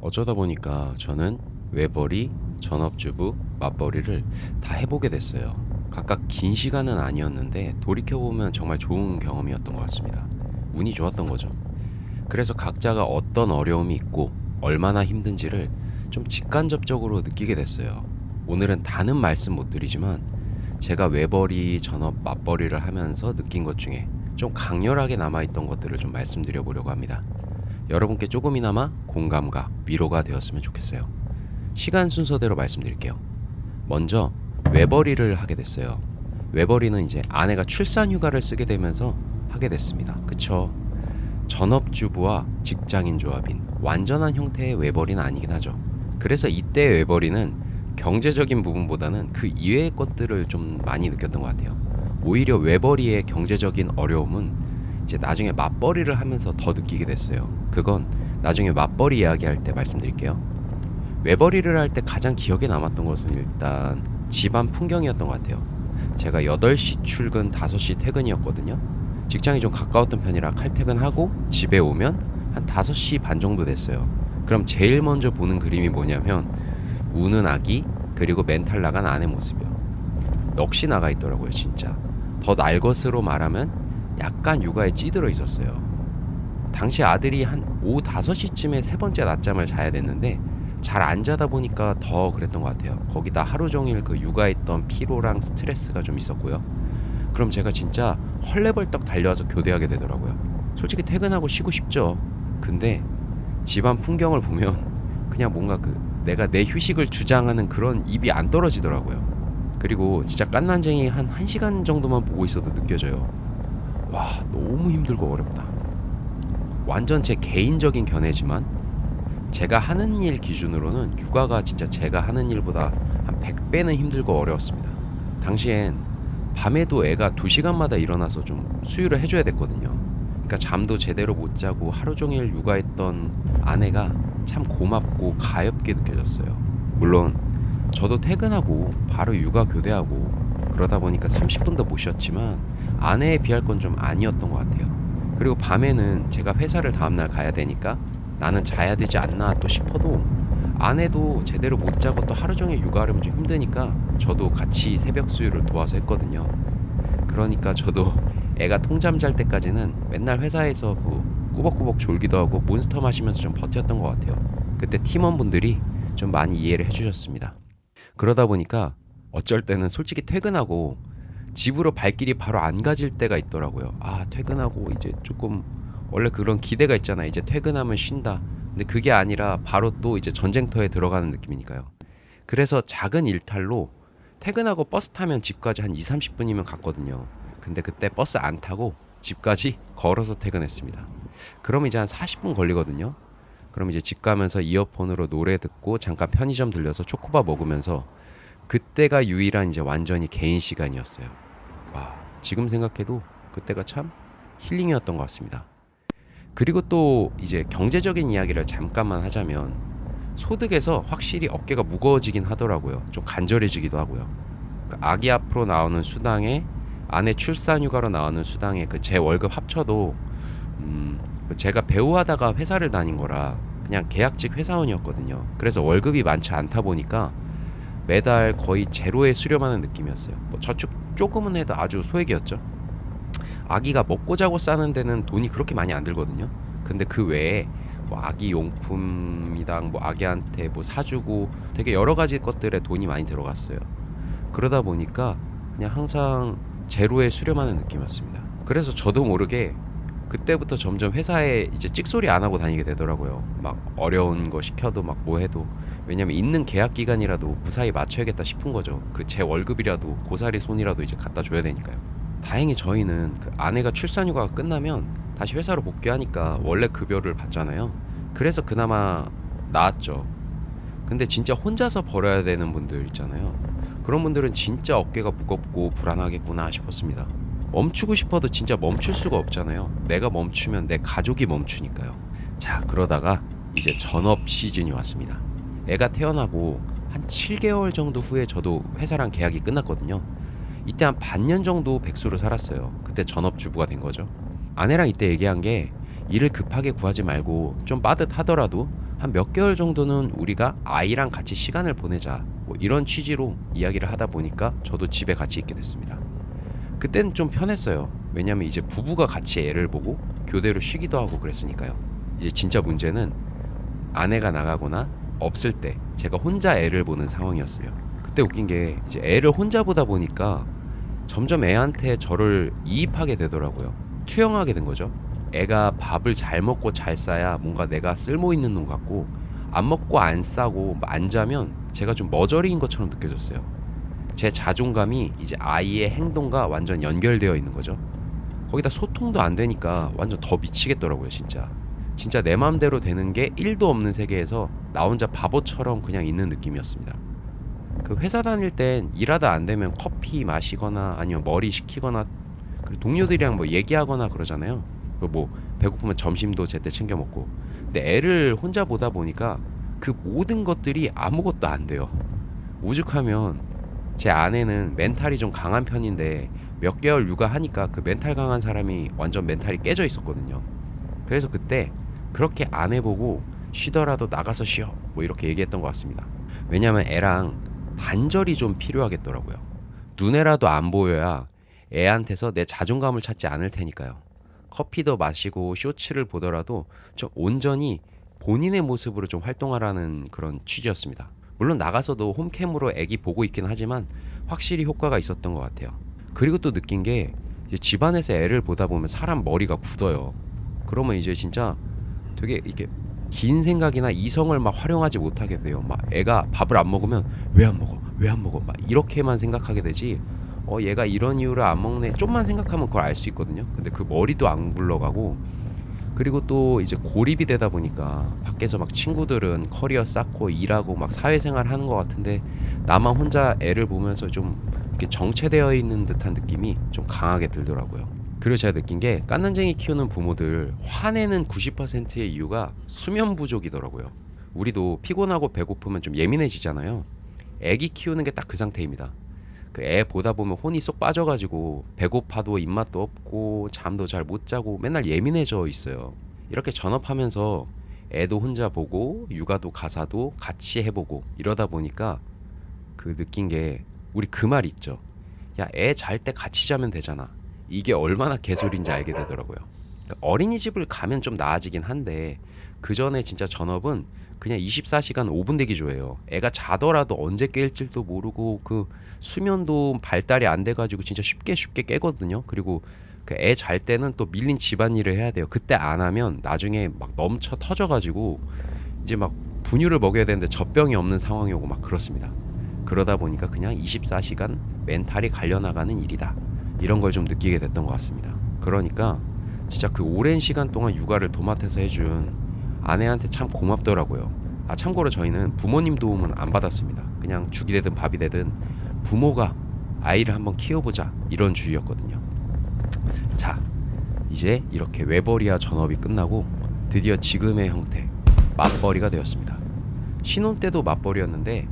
어쩌다 보니까 저는 외벌이, 전업주부, 맞벌이를 다 해보게 됐어요. 각각 긴 시간은 아니었는데 돌이켜보면 정말 좋은 경험이었던 것 같습니다. 운이 좋았던 거죠. 그래서 각자가 어떤 어려움이 있고 얼마나 힘든지를 좀 직간접적으로 느끼게 됐어요. 오늘은 다는 말씀 못 드리지만 제가 외벌이, 전업, 맞벌이를 하면서 느낀 것 중에 좀 강렬하게 남아있던 것들을 좀 말씀드려 보려고 합니다. 여러분께 조금이나마 공감과 위로가 되었으면 좋겠어요. 시간 순서대로 말씀드릴게요. 먼저 외벌이를 하게 됐어요. 외벌이는 이제 아내가 출산 휴가를 쓰게 되면서 하게 됐습니다. 그쵸? 전업주부와 직장인 조합인 완전한 형태의 외벌이는 아니긴 하죠. 그래서 이때 외벌이는 경제적인 부분보다는 그 이외의 것들을 좀 많이 느꼈던 것 같아요. 오히려 외벌이의 경제적인 어려움은 이제 나중에 맞벌이를 하면서 더 느끼게 됐어요. 그건 나중에 맞벌이 이야기할 때 말씀드릴게요. 외벌이를 할 때 가장 기억에 남았던 것은 일단 집안 풍경이었던 것 같아요. 제가 8시 출근, 5시 퇴근이었거든요. 직장이 좀 가까웠던 편이라 칼퇴근하고 집에 오면 한 5시 반 정도 됐어요. 그럼 제일 먼저 보는 그림이 뭐냐면 우는 아기 그리고 멘탈 나간 아내 모습이요. 넋이 나가 있더라고요, 진짜. 더 날 것으로 말하면 약간 육아에 찌들어 있었어요. 당시 아들이 한 오후 5시쯤에 세 번째 낮잠을 자야 됐는데 잘 안 자다 보니까 더 그랬던 것 같아요. 거기다 하루 종일 그 육아했던 피로랑 스트레스가 좀 있었고요. 그럼 제가 진짜 헐레벌떡 달려와서 교대하게 되더라고요. 솔직히 퇴근하고 쉬고 싶죠. 근데 집안 풍경을 보면 그냥 뭔가 그 내가 내 휴식을 주장하는 그런 입이 안 떨어지더라고요. 그리고 진짜 깐난쟁이 한 1시간 정도만 보고 있어도 느껴져요. 와, 너무 힘들고 어렵다. 완전 제 개인적인 견해지만 제가 하는 일 기준으로는 육아가 진짜 제가 하는 일보다 한 100배는 힘들고 어려웠습니다. 당시엔 밤에도 애가 2시간마다 일어나서 좀 수유를 해줘야 됐거든요. 그러니까 잠도 제대로 못 자고 하루 종일 육아했던 아내가 참 고맙고 가엽게 느껴졌어요. 물론 저도 퇴근하고 바로 육아 교대하고 그러다 보니까 30분도 못 쉬었지만 아내에 비할 건 좀 아니었던 것 같아요. 그리고 밤에는 제가 회사를 다음날 가야 되니까 나는 자야 되지 않나 또 싶어도 아내도 제대로 못 자고 또 하루 종일 육아하려면 좀 힘드니까 저도 같이 새벽 수유를 도와서 했거든요. 그러니까 저도 애가 통잠 잘 때까지는 맨날 회사에서 그 꾸벅꾸벅 졸기도 하고 몬스터 마시면서 좀 버텼던 것 같아요. 그때 팀원분들이 좀 많이 이해를 해주셨습니다. 그러다 보니까 어쩔 때는 솔직히 퇴근하고 집으로 발길이 바로 안 가질 때가 있더라고요. 아 퇴근하고 이제 조금 원래 그런 기대가 있잖아. 이제 퇴근하면 쉰다. 근데 그게 아니라 바로 또 이제 전쟁터에 들어가는 느낌이니까요. 그래서 작은 일탈로 퇴근하고 버스 타면 집까지 한 2, 30분이면 갔거든요. 근데 그때 버스 안 타고 집까지 걸어서 퇴근했습니다. 그럼 이제 한 40분 걸리거든요. 그럼 이제 집 가면서 이어폰으로 노래 듣고 잠깐 편의점 들려서 초코바 먹으면서 그때가 유일한 이제 완전히 개인 시간이었어요. 와, 지금 생각해도 그때가 참 힐링이었던 것 같습니다. 그리고 또 이제 경제적인 이야기를 잠깐만 하자면 소득에서 확실히 어깨가 무거워지긴 하더라고요. 좀 간절해지기도 하고요. 그 아기 앞으로 나오는 수당에 아내 출산 휴가로 나오는 수당에 그 제 월급 합쳐도 음, 그 제가 배우하다가 회사를 다닌 거라 그냥 계약직 회사원이었거든요. 그래서 월급이 많지 않다 보니까 매달 거의 제로에 수렴하는 느낌이었어요. 뭐 저축 조금은 해도 아주 소액이었죠. 아기가 먹고 자고 싸는 데는 돈이 그렇게 많이 안 들거든요. 근데 그 외에 뭐 아기 용품이랑 뭐 아기한테 뭐 사주고 되게 여러 가지 것들에 돈이 많이 들어갔어요. 그러다 보니까 그냥 항상 제로에 수렴하는 느낌이었습니다. 그래서 저도 모르게 그때부터 점점 회사에 이제 찍소리 안 하고 다니게 되더라고요. 막 어려운 거 시켜도 막 뭐 해도 왜냐면 있는 계약 기간이라도 무사히 맞춰야겠다 싶은 거죠. 그 제 월급이라도 고사리 손이라도 이제 갖다 줘야 되니까요. 다행히 저희는 그 아내가 출산 휴가가 끝나면 다시 회사로 복귀하니까 원래 급여를 받잖아요. 그래서 그나마 나았죠. 근데 진짜 혼자서 벌어야 되는 분들 있잖아요. 그런 분들은 진짜 어깨가 무겁고 불안하겠구나 싶었습니다. 멈추고 싶어도 진짜 멈출 수가 없잖아요. 내가 멈추면 내 가족이 멈추니까요. 자, 그러다가 이제 전업 시즌이 왔습니다. 애가 태어나고 한 7개월 정도 후에 저도 회사랑 계약이 끝났거든요. 이때 한 반년 정도 백수로 살았어요. 그때 전업주부가 된 거죠. 아내랑 이때 얘기한 게 일을 급하게 구하지 말고 좀 빠듯하더라도 한 몇 개월 정도는 우리가 아이랑 같이 시간을 보내자 뭐 이런 취지로 이야기를 하다 보니까 저도 집에 같이 있게 됐습니다. 그때는 좀 편했어요. 왜냐면 이제 부부가 같이 애를 보고 교대로 쉬기도 하고 그랬으니까요. 이제 진짜 문제는 아내가 나가거나 없을 때 제가 혼자 애를 보는 상황이었어요. 그때 웃긴 게 이제 애를 혼자 보다 보니까 점점 애한테 저를 이입하게 되더라고요. 투영하게 된 거죠. 애가 밥을 잘 먹고 잘 싸야 뭔가 내가 쓸모 있는 놈 같고 안 먹고 안 싸고 안 자면 제가 좀 머저리인 것처럼 느껴졌어요. 제 자존감이 이제 아이의 행동과 완전 연결되어 있는 거죠. 거기다 소통도 안 되니까 완전 더 미치겠더라고요, 진짜. 진짜 내 마음대로 되는 게 1도 없는 세계에서 나 혼자 바보처럼 그냥 있는 느낌이었습니다. 그 회사 다닐 땐 일하다 안 되면 커피 마시거나 아니면 머리 식히거나 그리고 동료들이랑 뭐 얘기하거나 그러잖아요. 그뭐 배고프면 점심도 제때 챙겨 먹고. 근데 애를 혼자 보다 보니까 그 모든 것들이 아무것도 안 돼요. 오죽하면 제 아내는 멘탈이 좀 강한 편인데 몇 개월 육아하니까 그 멘탈 강한 사람이 완전 멘탈이 깨져 있었거든요. 그래서 그때 그렇게 아내 보고 쉬더라도 나가서 쉬어 뭐 이렇게 얘기했던 것 같습니다. 왜냐면 애랑 단절이 좀 필요하겠더라고요. 눈에라도 안 보여야 애한테서 내 자존감을 찾지 않을 테니까요. 커피도 마시고 쇼츠를 보더라도 좀 온전히 본인의 모습으로 좀 활동하라는 그런 취지였습니다. 물론 나가서도 홈캠으로 애기 보고 있긴 하지만 확실히 효과가 있었던 것 같아요. 그리고 또 느낀 게 집안에서 애를 보다 보면 사람 머리가 굳어요. 그러면 이제 진짜 되게 이게 긴 생각이나 이성을 막 활용하지 못하게 돼요. 막 애가 밥을 안 먹으면 왜 안 먹어? 왜 안 먹어? 막 이렇게만 생각하게 되지. 어 얘가 이런 이유로 안 먹네. 좀만 생각하면 그걸 알 수 있거든요. 근데 그 머리도 안 굴러가고 그리고 또 이제 고립이 되다 보니까 밖에서 막 친구들은 커리어 쌓고 일하고 막 사회생활 하는 것 같은데 나만 혼자 애를 보면서 좀 이렇게 정체되어 있는 듯한 느낌이 좀 강하게 들더라고요. 그리고 제가 느낀 게 깐난쟁이 키우는 부모들 화내는 90%의 이유가 수면 부족이더라고요. 우리도 피곤하고 배고프면 좀 예민해지잖아요. 애기 키우는 게 딱 그 상태입니다. 그 애 보다 보면 혼이 쏙 빠져가지고 배고파도 입맛도 없고 잠도 잘 못 자고 맨날 예민해져 있어요. 이렇게 전업하면서 애도 혼자 보고 육아도 가사도 같이 해보고 이러다 보니까 그 느낀 게 우리 그 말 있죠. 야 애 잘 때 같이 자면 되잖아. 이게 얼마나 개소리인지 알게 되더라고요. 그러니까 어린이집을 가면 좀 나아지긴 한데 그 전에 진짜 전업은 그냥 24시간 5분 대기조예요. 애가 자더라도 언제 깰지도 모르고 그 수면도 발달이 안 돼가지고 진짜 쉽게 쉽게 깨거든요. 그리고 그 애 잘 때는 또 밀린 집안일을 해야 돼요. 그때 안 하면 나중에 막 넘쳐 터져가지고 이제 막 분유를 먹여야 되는데 젖병이 없는 상황이 오고 막 그렇습니다. 그러다 보니까 그냥 24시간 멘탈이 갈려나가는 일이다. 이런 걸 좀 느끼게 됐던 것 같습니다. 그러니까 진짜 그 오랜 시간 동안 육아를 도맡아서 해준 아내한테 참 고맙더라고요. 아 참고로 저희는 부모님 도움은 안 받았습니다. 그냥 죽이 되든 밥이 되든 부모가 아이를 한번 키워보자 이런 주의였거든요. 자 이제 이렇게 외벌이와 전업이 끝나고 드디어 지금의 형태 맞벌이가 되었습니다. 신혼 때도 맞벌이였는데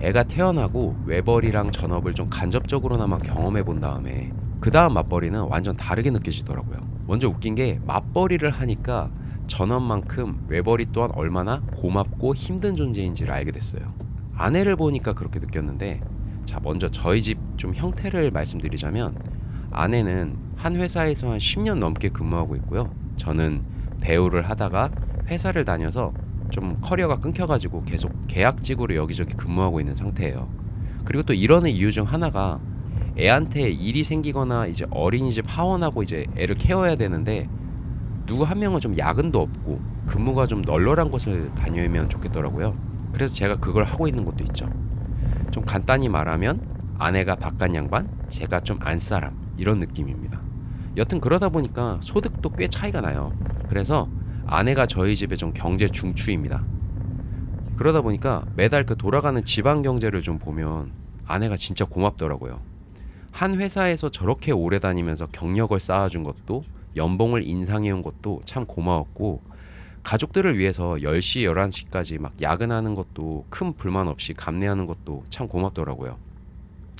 애가 태어나고 외벌이랑 전업을 좀 간접적으로나마 경험해 본 다음에 그 다음 맞벌이는 완전 다르게 느껴지더라고요. 먼저 웃긴 게 맞벌이를 하니까 전업만큼 외벌이 또한 얼마나 고맙고 힘든 존재인지를 알게 됐어요. 아내를 보니까 그렇게 느꼈는데 자 먼저 저희 집 좀 형태를 말씀드리자면 아내는 한 회사에서 한 10년 넘게 근무하고 있고요. 저는 배우를 하다가 회사를 다녀서 좀 커리어가 끊겨가지고 계속 계약직으로 여기저기 근무하고 있는 상태예요. 그리고 또 이러는 이유 중 하나가 애한테 일이 생기거나 이제 어린이집 하원하고 이제 애를 케어해야 되는데 누구 한 명은 좀 야근도 없고 근무가 좀 널널한 곳을 다니면 좋겠더라고요. 그래서 제가 그걸 하고 있는 것도 있죠. 좀 간단히 말하면 아내가 바깥 양반, 제가 좀 안사람 이런 느낌입니다. 여튼 그러다 보니까 소득도 꽤 차이가 나요. 그래서 아내가 저희 집의 좀 경제 중추입니다. 그러다 보니까 매달 그 돌아가는 집안 경제를 좀 보면 아내가 진짜 고맙더라고요. 한 회사에서 저렇게 오래 다니면서 경력을 쌓아준 것도 연봉을 인상해온 것도 참 고마웠고 가족들을 위해서 10시, 11시까지 막 야근하는 것도 큰 불만 없이 감내하는 것도 참 고맙더라고요.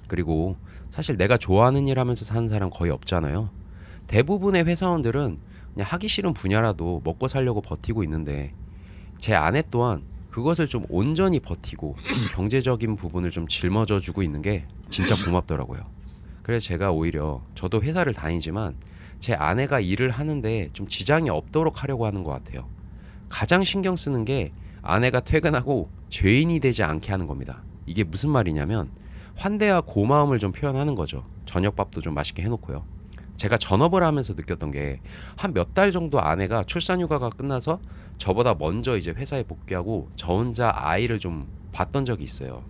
그리고 사실 내가 좋아하는 일 하면서 사는 사람 거의 없잖아요. 대부분의 회사원들은 그냥 하기 싫은 분야라도 먹고 살려고 버티고 있는데 제 아내 또한 그것을 좀 온전히 버티고 경제적인 부분을 좀 짊어져 주고 있는 게 진짜 고맙더라고요. 그래서 제가 오히려 저도 회사를 다니지만 제 아내가 일을 하는데 좀 지장이 없도록 하려고 하는 것 같아요. 가장 신경 쓰는 게 아내가 퇴근하고 죄인이 되지 않게 하는 겁니다. 이게 무슨 말이냐면 환대와 고마움을 좀 표현하는 거죠. 저녁밥도 좀 맛있게 해놓고요. 제가 전업을 하면서 느꼈던 게 한 몇 달 정도 아내가 출산 휴가가 끝나서 저보다 먼저 이제 회사에 복귀하고 저 혼자 아이를 좀 봤던 적이 있어요.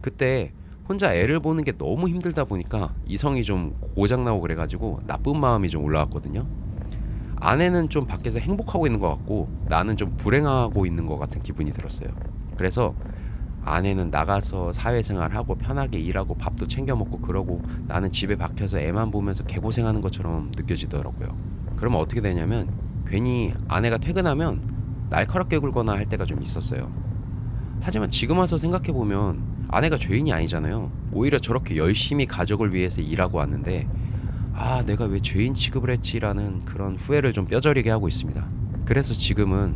그때 혼자 애를 보는 게 너무 힘들다 보니까 이성이 좀 고장나고 그래가지고 나쁜 마음이 좀 올라왔거든요. 아내는 좀 밖에서 행복하고 있는 것 같고 나는 좀 불행하고 있는 것 같은 기분이 들었어요. 그래서 아내는 나가서 사회생활하고 편하게 일하고 밥도 챙겨 먹고 그러고 나는 집에 박혀서 애만 보면서 개고생하는 것처럼 느껴지더라고요. 그러면 어떻게 되냐면 괜히 아내가 퇴근하면 날카롭게 굴거나 할 때가 좀 있었어요. 하지만 지금 와서 생각해 보면 아내가 죄인이 아니잖아요. 오히려 저렇게 열심히 가족을 위해서 일하고 왔는데 아 내가 왜 죄인 취급을 했지라는 그런 후회를 좀 뼈저리게 하고 있습니다. 그래서 지금은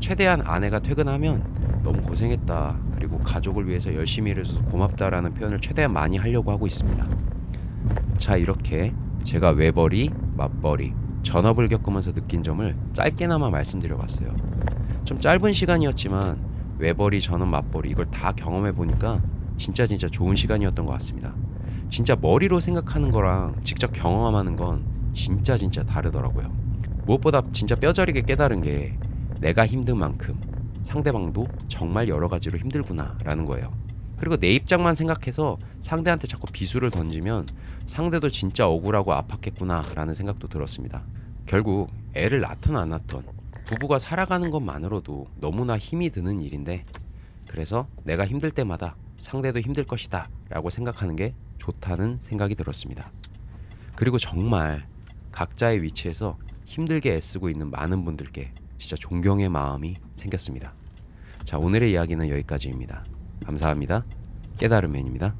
최대한 아내가 퇴근하면 너무 고생했다 가족을 위해서 열심히 일해줘서 고맙다라는 표현을 최대한 많이 하려고 하고 있습니다. 자 이렇게 제가 외벌이 맞벌이 전업을 겪으면서 느낀 점을 짧게나마 말씀드려봤어요. 좀 짧은 시간이었지만 외벌이 전업 맞벌이 이걸 다 경험해 보니까 진짜 진짜 좋은 시간이었던 것 같습니다. 진짜 머리로 생각하는 거랑 직접 경험하는 건 진짜 진짜 다르더라고요. 무엇보다 진짜 뼈저리게 깨달은 게 내가 힘든 만큼 상대방도 정말 여러 가지로 힘들구나라는 거예요. 그리고 내 입장만 생각해서 상대한테 자꾸 비수를 던지면 상대도 진짜 억울하고 아팠겠구나라는 생각도 들었습니다. 결국 애를 낳던 안 낳던 부부가 살아가는 것만으로도 너무나 힘이 드는 일인데 그래서 내가 힘들 때마다 상대도 힘들 것이다 라고 생각하는 게 좋다는 생각이 들었습니다. 그리고 정말 각자의 위치에서 힘들게 애쓰고 있는 많은 분들께 진짜 존경의 마음이 생겼습니다. 자, 오늘의 이야기는 여기까지입니다. 감사합니다. 깨달음맨입니다.